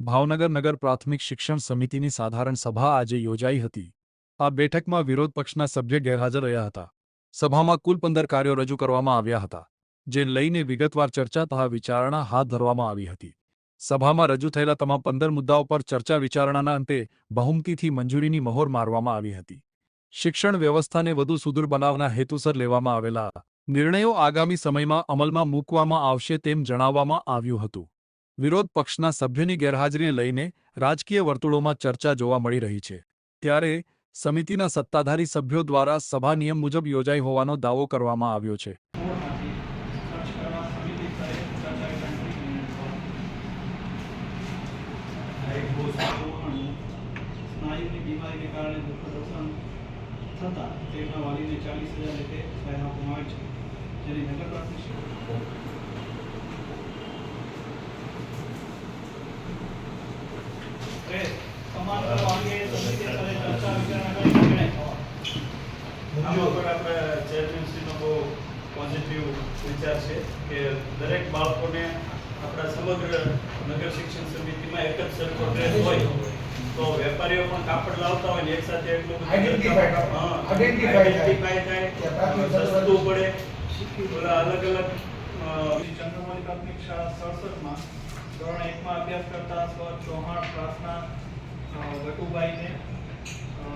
ભાવનગર નગર પ્રાથમિક શિક્ષણ સમિતિની સાધારણ સભા આજે યોજાઈ હતી. આ બેઠકમાં વિરોધ પક્ષના સભ્ય ગેરહાજર રહ્યા હતા. સભામાં કુલ પંદર કાર્યો રજૂ કરવામાં આવ્યા હતા, જે લઈને વિગતવાર ચર્ચા તથા વિચારણા હાથ ધરવામાં આવી હતી. સભામાં રજૂ થયેલા તમામ પંદર મુદ્દાઓ પર ચર્ચા વિચારણાના અંતે બહુમતીથી મંજૂરીની મહોર મારવામાં આવી હતી. શિક્ષણ વ્યવસ્થાને વધુ સુદૃઢ બનાવના હેતુસર લેવામાં આવેલા નિર્ણયો આગામી સમયમાં અમલમાં મૂકવામાં આવશે તેમ જણાવવામાં આવ્યું હતું. વિરોધ પક્ષના સભ્યોની ગેરહાજરીને લઈને રાજકીય વર્તુળોમાં ચર્ચા જોવા મળી રહી છે. ત્યારે સમિતિના સત્તાધારી સભ્યો દ્વારા સભા નિયમ મુજબ યોજાઈ હોવાનો દાવો કરવામાં આવ્યો છે. થતાં તેમના વાલીને ચાલીસ હજાર રીતે સહાય આપવામાં છે જેની નગર પ્રાથમિક શિક્ષણ એ તમામ કરવા અંગે સમિતિ સ્તરે ચર્ચા વિચારણા કરી નિર્ણય થવાનો. આમાં પણ આપણે ચેરમેનશ્રીનો બહુ પોઝિટિવ વિચાર છે કે દરેક બાળકોને આપણા સમગ્ર નગર શિક્ષણ સમિતિમાં એક જ સરખો ડ્રેસ હોય તો વેપારીઓ પણ કાપડ લાવતા હોય ને એક સાથે એટલું બધું Identify થાય. સસ્તું પડે. ઓલા અલગ અલગ ચંદ્રમૌલી પ્રાથમિક શાળા સડસઠમાં ધોરણ એકમાં અભ્યાસ કરતા સ્વ ચૌહાણ પ્રાર્થના અ,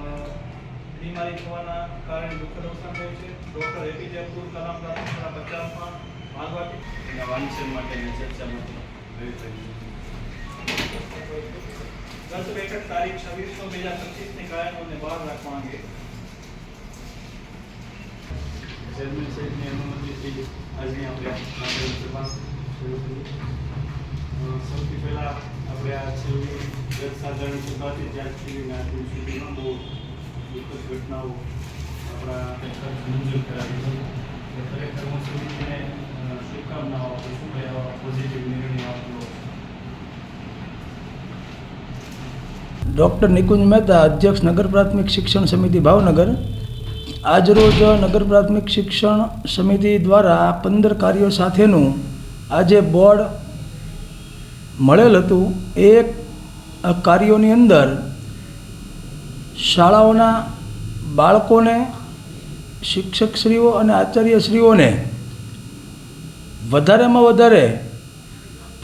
બીમારી થવાના કારણે દુઃખદ અવસાન થયું છે. ડૉક્ટર એપીજે અબ્દુલ કલામ પ્રાથમિક બચાવમાં માગવાથી એના વાંચન માટેની ચર્ચા માટે આવી રહી છે. દસ બેઠક તારીખ છવ્વીસ નો બે હજાર પચીસની કાયમોને બહાર રાખવા અંગે. ચેરમેન સાહેબની અનુમતિથી આજની આપણે સભા શરૂ કરી. સૌથી પહેલાં આપણે આ છેલ્લી ગત સાધારણ સભાથી સુધી આજની સુધીમાં બહુ દુઃખદ ઘટનાઓ આપણા મંજૂર કરાવી છે. ખરેખર હું સમિતિને શુભકામનાઓ આપું છું કે આવા પોઝિટિવ નિર્ણય આપવો ડૉક્ટર નિકુંજ મહેતા, અધ્યક્ષ નગર પ્રાથમિક શિક્ષણ સમિતિ, ભાવનગર. આજરોજ નગર પ્રાથમિક શિક્ષણ સમિતિ દ્વારા પંદર કાર્યો સાથેનું આજે બોર્ડ મળેલ હતું. એ કાર્યોની અંદર શાળાઓના બાળકોને, શિક્ષકશ્રીઓ અને આચાર્યશ્રીઓને વધારેમાં વધારે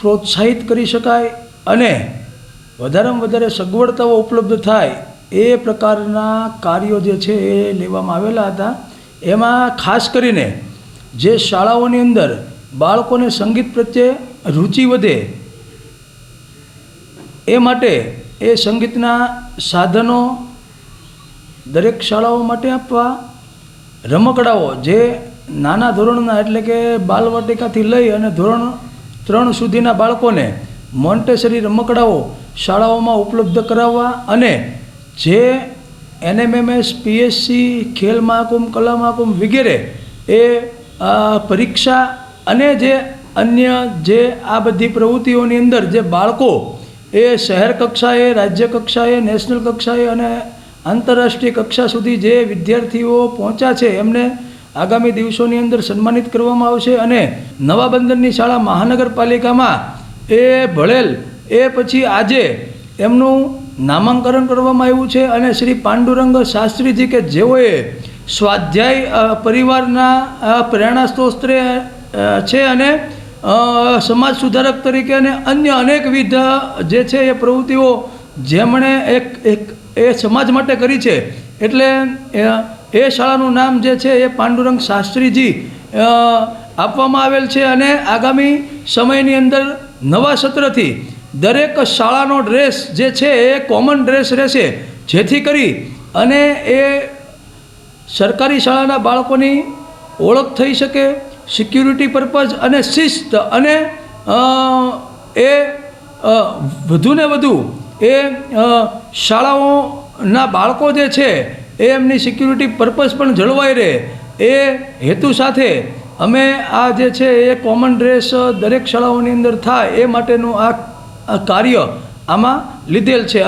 પ્રોત્સાહિત કરી શકાય અને વધારેમાં વધારે સગવડતાઓ ઉપલબ્ધ થાય એ પ્રકારના કાર્યો જે છે એ લેવામાં આવેલા હતા. એમાં ખાસ કરીને જે શાળાઓની અંદર બાળકોને સંગીત પ્રત્યે રુચિ વધે એ માટે એ સંગીતના સાધનો દરેક શાળાઓ માટે આપવા રમકડાઓ જે નાના ધોરણના એટલે કે બાલવાટિકાથી લઈ અને ધોરણ ત્રણ સુધીના બાળકોને મોન્ટેસરી રમકડાઓ શાળાઓમાં ઉપલબ્ધ કરાવવા અને જે એનએમએમએસ, પીએસસી, ખેલ મહાકુંભ, કલા મહાકુંભ વગેરે એ પરીક્ષા અને જે અન્ય જે આ બધી પ્રવૃત્તિઓની અંદર જે બાળકો એ શહેર કક્ષાએ, રાજ્ય કક્ષાએ, નેશનલ કક્ષાએ અને આંતરરાષ્ટ્રીય કક્ષા સુધી જે વિદ્યાર્થીઓ પહોંચ્યા છે, એમને આગામી દિવસોની અંદર સન્માનિત કરવામાં આવશે અને નવા બંદરની શાળા મહાનગરપાલિકામાં એ ભળેલ, એ પછી આજે એમનું નામાંકન કરવામાં આવ્યું છે અને શ્રી પાંડુરંગ શાસ્ત્રીજી કે જેઓએ સ્વાધ્યાય પરિવારના પ્રેરણા સ્ત્રોત્રે છે અને સમાજ સુધારક તરીકે અને અન્ય અનેકવિધ જે છે એ પ્રવૃત્તિઓ જેમણે એક એક એ સમાજ માટે કરી છે. એટલે, એ શાળાનું નામ જે છે, એ પાંડુરંગ શાસ્ત્રીજી આપવામાં આવેલ છે અને આગામી સમયની અંદર નવા સત્રથી દરેક શાળાનો ડ્રેસ જે છે, એ કોમન ડ્રેસ રહેશે. જેથી કરી અને એ સરકારી શાળાના બાળકોની ઓળખ થઈ શકે, સિક્યુરિટી પર્પઝ અને શિસ્ત અને એ વધુને વધુ એ શાળાઓના બાળકો જે છે, એ એમની સિક્યુરિટી પર્પઝ પણ જળવાઈ રહે. એ હેતુ સાથે અમે આ જે છે, એ કોમન ડ્રેસ દરેક શાળાઓની અંદર થાય, એ માટેનું આ કાર્ય આમાં લીધેલ છે.